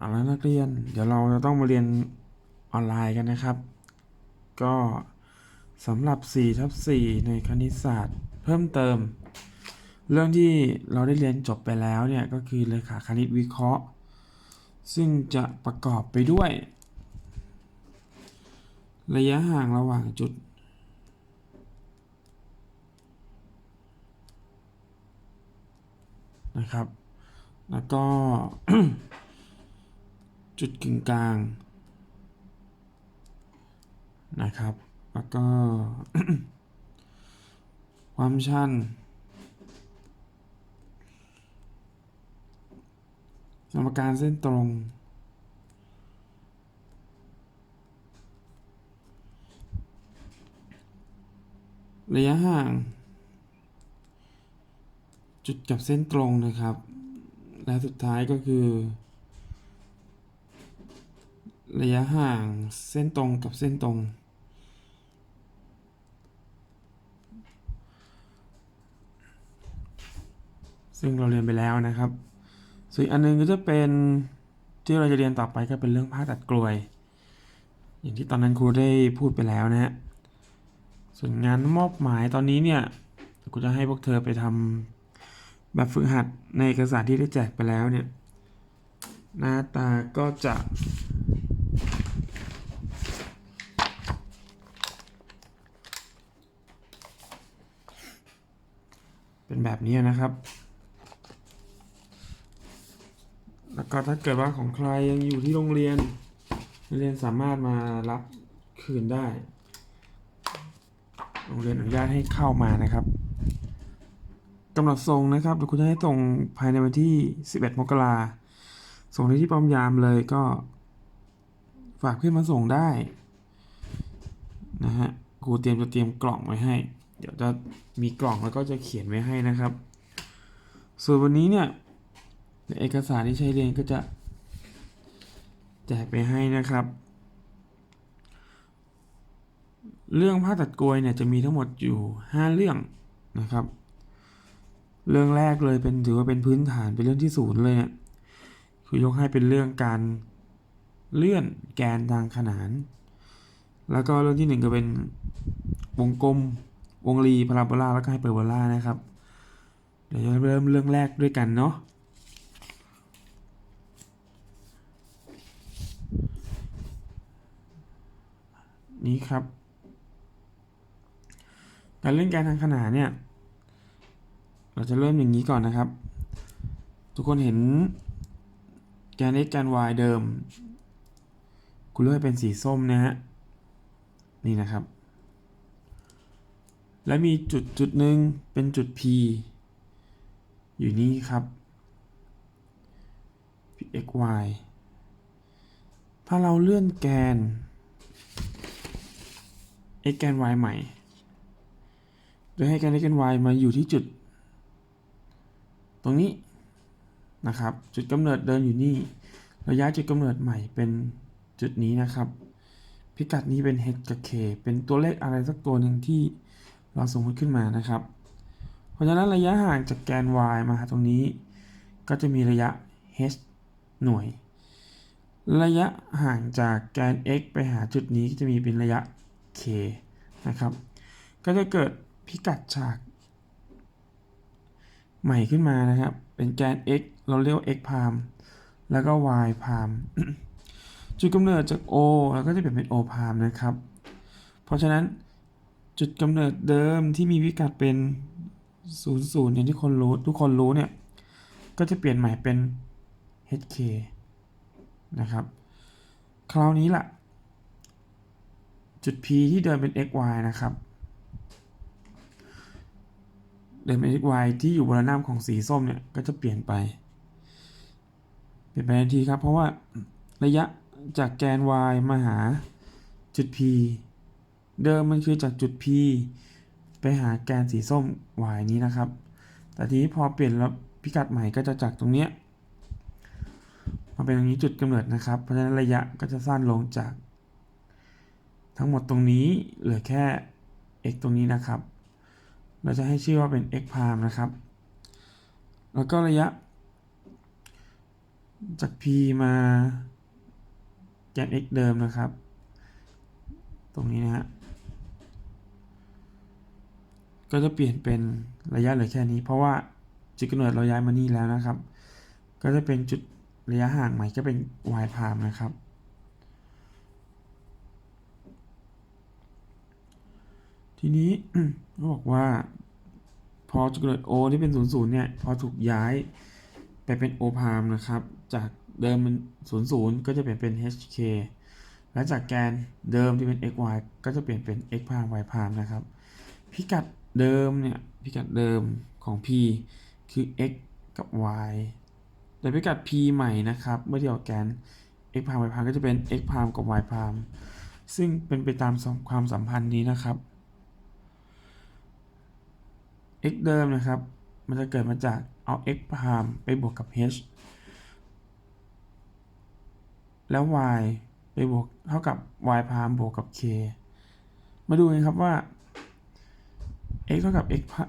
เอาละนักเรียน เดี๋ยวเราจะต้องมาเรียนออนไลน์กันนะครับ ก็สำหรับ4ทับ4ในคณิตศาสตร์ เพิ่มเติม เรื่องที่เราได้เรียนจบไปแล้วเนี่ย ก็คือเลขาคณิตวิเคราะห์ ซึ่งจะประกอบไปด้วย ระยะห่างระหว่างจุด นะครับ แล้วก็ จุดกึ่งกลางนะครับ แล้วก็ ความชันสมการเส้นตรง ระยะห่าง จุดกับเส้นตรงนะครับ และสุดท้ายก็คือ ระยะห่างเส้นตรงกับเส้นตรง ซึ่งเราเรียนไปแล้วนะครับส่วนอันหนึงก็จะเป็นที่เราจะเรียนต่อไปก็เป็นเรื่องผ้าตัดกลวย อย่างที่ตอนนั้นครูได้พูดไปแล้วนะฮะส่วนงานมอบหมายตอนนี้เนี่ยครูจะให้พวกเธอไปทำแบบฝึกหัดในเอกสารที่ได้แจกไปแล้วเนี่ยหน้าตาก็จะ เป็นแบบนี้นะครับ แล้วก็ถ้าเกิดว่าของใครยังอยู่ที่โรงเรียนนักเรียนสามารถมารับคืนได้ โรงเรียนอนุญาตให้เข้ามานะครับกำหนดส่งนะครับเดี๋ยวคุณจะให้ส่งภายในวันที่ 11 มกราส่งได้ที่ป้อมยามเลยก็ ฝากเพื่อนมาส่งได้นะฮะครูเตรียมจะเตรียมกล่องไว้ให้ เดี๋ยวจะมีกล่องแล้วก็จะเขียนไว้ให้นะครับ ส่วนวันนี้เนี่ยในเอกสารที่ใช้เรียนก็จะแจกไปให้นะครับ เรื่องผ้าตัดกลวยเนี่ยจะมีทั้งหมดอยู่ 5 เรื่องนะครับ เรื่องแรกเลยเป็นถือว่าเป็นพื้นฐานเป็นเรื่องที่ศูนย์เลยเนี่ยคือยกให้เป็นเรื่องการเลื่อนแกนทางขนาน แล้วก็เรื่องที่หนึ่งก็เป็นวงกลม วงรีพาราโบลาแล้วก็ไฮเปอร์โบลานะครับ เดี๋ยวจะเริ่มเรื่องแรกด้วยกันเนาะนี้ครับ การเล่นแกนทางขนานเนี่ย เราจะเริ่มอย่างนี้ก่อนนะครับ ทุกคนเห็นแกน x แกน y เดิม คุณเลือกเป็นสีส้มนะฮะ นี่นะครับ และมีจุดจุดหนึ่งเป็นจุด P อยู่นี่ครับ P x y ถ้าเราเลื่อนแกน x แกน y ใหม่ โดยให้แกน x แกน y มาอยู่ที่จุด ตรงนี้นะครับ จุดกำเนิดเดินอยู่นี่เราย้ายจุดกำเนิดใหม่เป็นจุดนี้นะครับ พิกัดนี้เป็น h กับ k เป็นตัวเลขอะไรสักตัวหนึ่งที่ เราสมมติขึ้นมานะครับ เพราะฉะนั้นระยะห่างจากแกน y มาตรงนี้ ก็จะมีระยะ h หน่วย ระยะห่างจากแกน x ไปหาจุดนี้ก็จะมีเป็นระยะ k นะครับ ก็จะเกิดพิกัดฉาก ใหม่ขึ้นมานะครับ เป็นแกน x เราเรียกว่า x พามแล้วก็ y พามจุดกำเนิดจาก o แล้วก็จะเปลี่ยนเป็น o พามนะครับ เพราะฉะนั้น จุดกำเนิดเดิมที่มีพิกัดเป็น 0 0อย่างที่คนรู้ทุกคนรู้เนี่ย ก็จะเปลี่ยนใหม่เป็น hk นะครับ คราวนี้ล่ะ จุด P ที่เดินเป็น x y นะครับ เดินเป็น x y ที่อยู่บนระนาบของสีส้มเนี่ยก็จะเปลี่ยนไป เปลี่ยนไปทันทีครับ เพราะว่าระยะจากแกน y มาหาจุด P เดิมมันคือจากจุด P ไปหาแกนสีส้ม y นี้นะครับ แต่ทีนี้พอเปลี่ยนแล้วพิกัดใหม่ก็จะจากตรงเนี้ยมาเป็นตรงนี้จุดกำเนิดนะครับ เพราะฉะนั้นระยะก็จะสั้นลงจาก ทั้งหมดตรงนี้เหลือแค่ x ตรงนี้นะครับ เราจะให้ชื่อว่าเป็น x พามนะครับ แล้วก็ระยะ จาก p มาแกน x เดิมนะครับ ตรงนี้นะฮะ ก็จะเปลี่ยนเป็นระยะเหลือแค่นี้ เพราะว่าจุดกำเนิดเราย้ายมานี่แล้วนะครับ ก็จะเป็นจุดระยะห่างใหม่ก็เป็น y พามนะครับ ทีนี้เขาบอกว่า พอจุดกำเนิด o ที่เป็น 0 0 เนี่ย พอถูกย้ายไปเป็น o พามนะครับ จากเดิมมัน 0 0 ก็จะเปลี่ยนเป็น hk และจากแกนเดิมที่เป็น xy ก็จะเปลี่ยนเป็น x พาม y พามนะครับ พิกัด เดิมเนี่ยพิกัดเดิมของ p คือ x กับ y แต่พิกัด p ใหม่นะครับ เมื่อเทียบกับแกน x พาม y พามก็จะเป็น x พามกับ y พามซึ่งเป็นไปตามความสัมพันธ์นี้นะครับ x เดิมนะครับ มันจะเกิดมาจากเอา x พามไปบวกกับ h แล้ว y ไปบวกเท่ากับ y พามบวกกับ k มาดูกันครับว่า x เท่ากับ x พา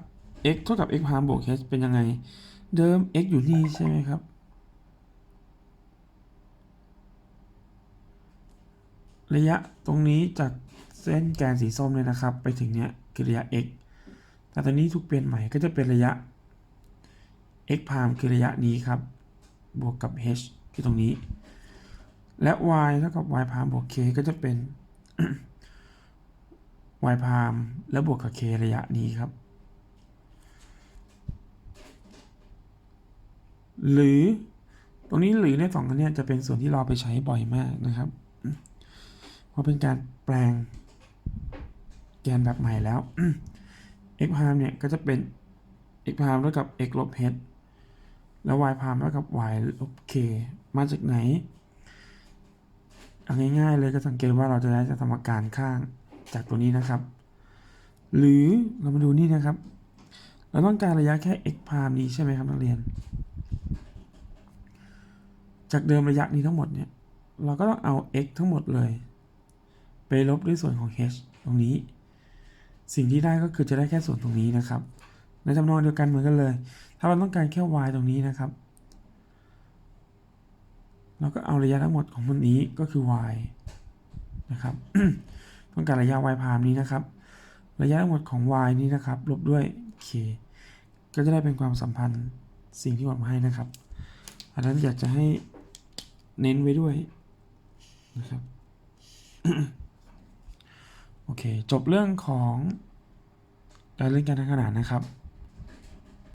x เท่ากับ x พามบวก h เป็นยังไง เดิม x อยู่นี่ใช่ไหมครับ ระยะตรงนี้จากเส้นแกนสีส้มเลยนะครับ ไปถึงเนี้ยคือระยะ x แต่ตอนนี้ถูกเปลี่ยนใหม่ก็จะเป็นระยะ x พามคือระยะนี้ครับ บวกกับ h คือตรงนี้ และ y เท่ากับ y พามบวก k ก็จะเป็น y พามแล้วบวกกับ k ระยะนี้ครับ หรือตรงนี้หรือในสองอันเนี้ยจะเป็นส่วนที่เราไปใช้บ่อยมากนะครับ เพราะเป็นการแปลงแกนแบบใหม่แล้ว x พามเนี่ยก็จะเป็น x พามเท่ากับ x ลบ h แล้ว y พามเท่ากับ y ลบ k มาจากไหนเอาง่ายๆเลยก็สังเกตว่าเราจะได้จากสมการข้าง จากตัวนี้นะครับ หรือเรามาดูนี่นะครับ เราต้องการระยะแค่ x พามนี้ใช่ไหมครับนักเรียน จากเดิมระยะนี้ทั้งหมดเนี่ย เราก็ต้องเอา x ทั้งหมดเลย ไปลบด้วยส่วนของ h ตรงนี้ สิ่งที่ได้ก็คือจะได้แค่ส่วนตรงนี้นะครับ ในจำนวนเดียวกันเหมือนกันเลย ถ้าเราต้องการแค่ y ตรงนี้นะครับเราก็เอาระยะทั้งหมดของมันนี้ก็คือ y นะครับ ต้องการระยะ y พามนี้นะครับ ระยะทั้งหมดของ y นี้นะครับ ลบด้วย k ก็จะได้เป็นความสัมพันธ์สิ่งที่ผมให้นะครับ อันนั้นอยากจะให้เน้นไว้ด้วยนะครับโอเค จบเรื่องของการเล่นการทางขนาดนะครับ